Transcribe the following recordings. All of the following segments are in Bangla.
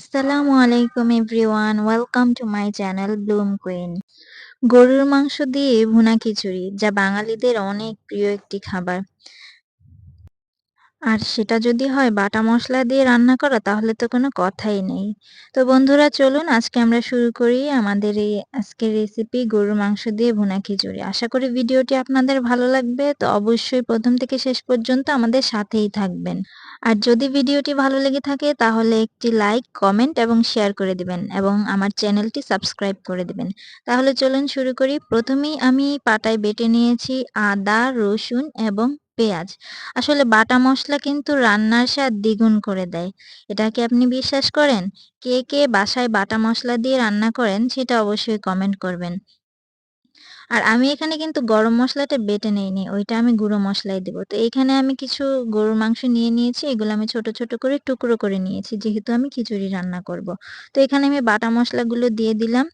আসসালামু আলাইকুম everyone, welcome to my channel bloom queen. গরুর মাংস দিয়ে ভুনা খিচুড়ি, যা বাঙালিদের অনেক প্রিয় একটি খাবার। আর সেটা যদি হয় বাটা মশলা দিয়ে রান্না করা, তাহলে তো কোনো কথাই নেই। তো বন্ধুরা, চলুন আজকে আমরা শুরু করি আমাদের এই আজকের রেসিপি গরুর মাংস দিয়ে ভুনা খিচুড়ি। আশা করি ভিডিওটি আপনাদের ভালো লাগবে। তো অবশ্যই প্রথম থেকে শেষ পর্যন্ত আমাদের সাথেই থাকবেন। আর যদি ভিডিওটি ভালো লেগে থাকে, তাহলে একটি লাইক কমেন্ট এবং শেয়ার করে দিবেন এবং আমার চ্যানেলটি সাবস্ক্রাইব করে দিবেন। তাহলে চলুন শুরু করি। প্রথমেই আমি পাটায় বেটে নিয়েছি আদা, রসুন এবং পেঁয়াজ। আসলে বাটা মশলা কিন্তু রান্নার স্বাদ দ্বিগুণ করে দেয়। এটা কি আপনি বিশ্বাস করেন? কে কে বাসায় বাটা মশলা দিয়ে রান্না করেন সেটা অবশ্যই কমেন্ট করবেন। আর আমি এখানে কিন্তু গরম মশলাটা বেটে নেইনি, ওইটা আমি গুঁড়ো মশলাই দেবো। তো এখানে আমি কিছু গরুর মাংস নিয়ে নিয়েছি, এগুলো আমি ছোট ছোট করে টুকরো করে নিয়েছি, যেহেতু আমি খিচুড়ি রান্না করব। তো এখানে আমি বাটা মশলাগুলো দিয়ে দিলাম,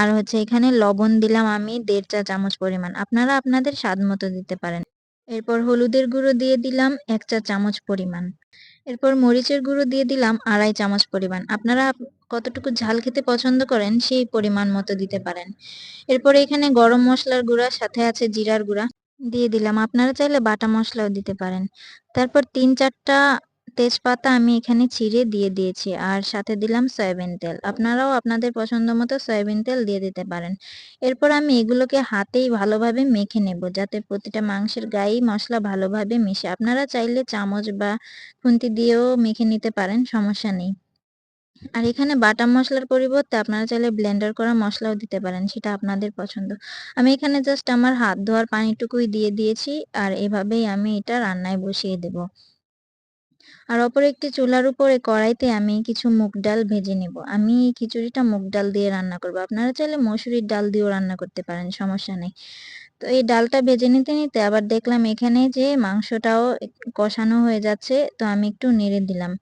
আর হচ্ছে এখানে লবণ দিলাম আমি দেড় চা চামচ পরিমাণ। আপনারা আপনাদের স্বাদ মতো দিতে পারেন। এরপর হলুদের গুঁড়ো দিয়ে দিলাম এক চা চামচ পরিমাণ। এরপর মরিচের গুঁড়ো দিয়ে দিলাম আড়াই চামচ পরিমাণ। আপনারা কতটুকু ঝাল খেতে পছন্দ করেন সেই পরিমাণ মতো দিতে পারেন। এরপর এখানে গরম মশলার গুঁড়া, সাথে আছে জিরার গুঁড়া দিয়ে দিলাম। আপনারা চাইলে বাটা মশলাও দিতে পারেন। তারপর তিন চারটা তেজপাতা আমি এখানে ছিঁড়ে দিয়ে দিয়েছি আর সাথে দিলাম সয়াবিন তেল। আপনারাও আপনাদের পছন্দ মতো সয়াবিন তেল দিয়ে দিতে পারেন। এরপর আমি এগুলোকে হাতেই ভালোভাবে মেখে নেব যাতে প্রতিটা মাংসের গায়েই মশলা ভালোভাবে মিশে। আপনারা চাইলে চামচ বা খুন্তি দিয়েও মেখে নিতে পারেন, সমস্যা নেই। আর এখানে বাটা মশলার পরিবর্তে আপনারা চাইলে ব্লেন্ডার করা মশলাও দিতে পারেন, সেটা আপনাদের পছন্দ। আমি এখানে জাস্ট আমার হাত ধোয়ার পানিটুকুই দিয়ে দিয়েছি আর এভাবেই আমি এটা রান্নায় বসিয়ে দেব। আর অপর একটি চুলার উপরে কড়াইতে আমি কিছু মুগ ডাল ভেজে নেব। আমি এই খিচুড়িটা মুগ ডাল দিয়ে রান্না করব। আপনারা চাইলে মসুরির ডাল দিয়েও রান্না করতে পারেন, সমস্যা নেই। তো এই ডালটা ভেজে নিতে নিতে আবার দেখলাম এখানে যে মাংসটাও কষানো হয়ে যাচ্ছে, তো আমি একটু নেড়ে দিলাম।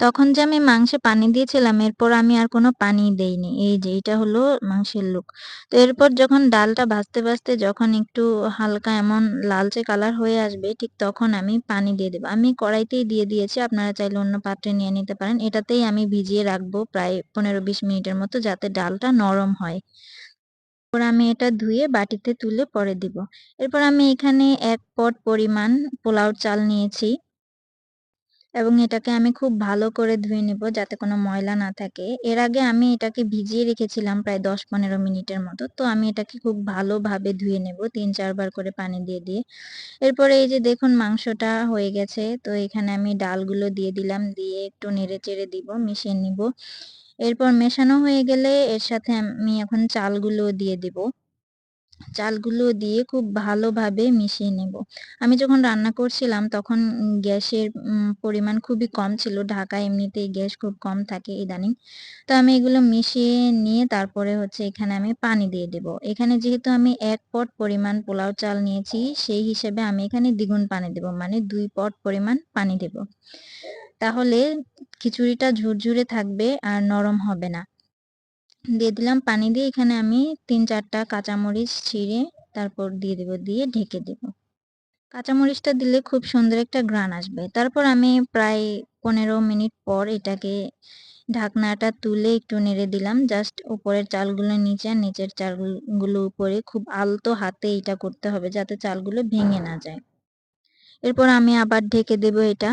তখন যে আমি মাংসে পানি দিয়েছিলাম, এরপর আমি আর কোনো পানি দেইনি। এই যে এটা হলো মাংসের লুক। তো এরপর যখন ডালটা ভাজতে ভাজতে যখন একটু হালকা এমন লালচে কালার হয়ে আসবে, ঠিক তখন আমি পানি দিয়ে দেবো। আমি কড়াইতেই দিয়ে দিয়েছি, আপনারা চাইলে অন্য পাত্রে নিয়ে নিতে পারেন। এটাতেই আমি ভিজিয়ে রাখব প্রায় পনেরো বিশ মিনিটের মতো, যাতে ডালটা নরম হয়। এরপর আমি এটা ধুয়ে বাটিতে তুলে পরে দিব। এরপর আমি এখানে এক পট পরিমাণ পোলাও চাল নিয়েছি। এবং এটাকে আমি খুব ভালো করে ধুয়ে নিব যাতে কোনো ময়লা না থাকে। এর আগে আমি এটাকে ভিজিয়ে রেখেছিলাম প্রায় দশ পনেরো মিনিটের মতো। তো আমি এটাকে খুব ভালোভাবে ধুয়ে নেব তিন চারবার করে পানি দিয়ে দিয়ে। এরপরে এই যে দেখুন মাংসটা হয়ে গেছে। তো এখানে আমি ডালগুলো দিয়ে দিলাম, দিয়ে একটু নেড়ে চেড়ে দিব, মিশিয়ে নিব। এরপর মেশানো হয়ে গেলে এর সাথে আমি এখন চালগুলো দিয়ে দিব। চালগুলো দিয়ে খুব ভালোভাবে মিশিয়ে নেব। আমি যখন রান্না করছিলাম তখন গ্যাসের পরিমাণ খুবই কম ছিল। ঢাকা এমনিতেই গ্যাস খুব কম থাকে ইদানিং। তো আমি এগুলো মিশিয়ে নিয়ে তারপরে হচ্ছে এখানে আমি পানি দিয়ে দেব। এখানে যেহেতু আমি এক পট পরিমাণ পোলাও চাল নিয়েছি, সেই হিসেবে আমি এখানে দ্বিগুণ পানি দেব মানে দুই পট পরিমাণ পানি দেব। তাহলে খিচুড়িটা ঝুরঝুরে থাকবে আর নরম হবে না। দিয়ে দিলাম পানি দিয়ে এখানে আমি তিন চারটা কাঁচামরিচ ছিঁড়ে তারপর দিয়ে দেবো, দিয়ে ঢেকে দেব। কাঁচামরিচটা দিলে খুব সুন্দর একটা গ্রান আসবে। তারপর আমি প্রায় পনেরো মিনিট পর এটাকে ঢাকনাটা তুলে একটু নেড়ে দিলাম। জাস্ট উপরের চালগুলো নিচে নিচের চালগুলো উপরে খুব আলতো হাতে এটা করতে হবে যাতে চালগুলো ভেঙে না যায়। এরপর আমি আবার ঢেকে দেব এটা।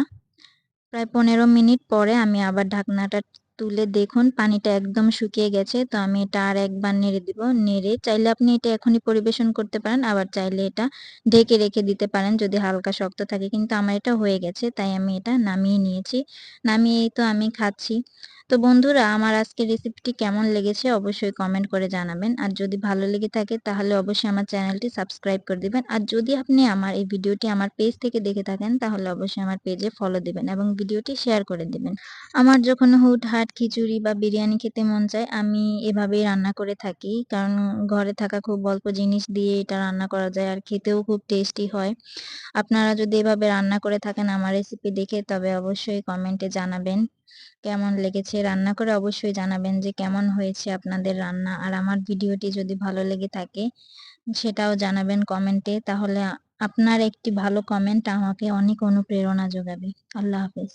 প্রায় পনেরো মিনিট পরে আমি আবার ঢাকনাটা তুলে দেখুন, পানিটা একদম শুকিয়ে গেছে, তো আমি এটা আর একবার নেড়ে দিব। নেড়ে চাইলে আপনি এটা এখনই পরিবেশন করতে পারেন, আবার চাইলে এটা ঢেকে রেখে দিতে পারেন যদি হালকা শক্ত থাকে। কিন্তু আমার এটা হয়ে গেছে, তাই আমি এটা নামিয়ে নিয়েছি। নামিয়েই তো আমি খাচ্ছি। তো বন্ধুরা, আমার আজকের রেসিপিটি কেমন লেগেছে অবশ্যই কমেন্ট করে জানাবেন। আর যদি ভালো লেগে থাকে, তাহলে অবশ্যই আমার চ্যানেলটি সাবস্ক্রাইব করে দিবেন। আর যদি আপনি আমার এই ভিডিওটি আমার পেজ থেকে দেখে থাকেন, তাহলে অবশ্যই আমার পেজে ফলো দিবেন এবং ভিডিওটি শেয়ার করে দিবেন। আমার যখন হুট হাট খিচুড়ি বা বিরিয়ানি খেতে মন চায়, আমি এভাবেই রান্না করে থাকি। কারণ ঘরে থাকা খুব অল্প জিনিস দিয়ে এটা রান্না করা যায় আর খেতেও খুব টেস্টি হয়। আপনারা যদি এভাবে রান্না করে থাকেন আমার রেসিপি দেখে, তবে অবশ্যই কমেন্টে জানাবেন। কেমন লেগেছে রান্না করে অবশ্যই জানাবেন যে কেমন হয়েছে আপনাদের রান্না। আর আমার ভিডিওটি যদি ভালো লেগে থাকে সেটাও জানাবেন কমেন্টে। তাহলে আপনার একটি ভালো কমেন্ট আমাকে অনেক অনুপ্রেরণা যোগাবে। আল্লাহ হাফেজ।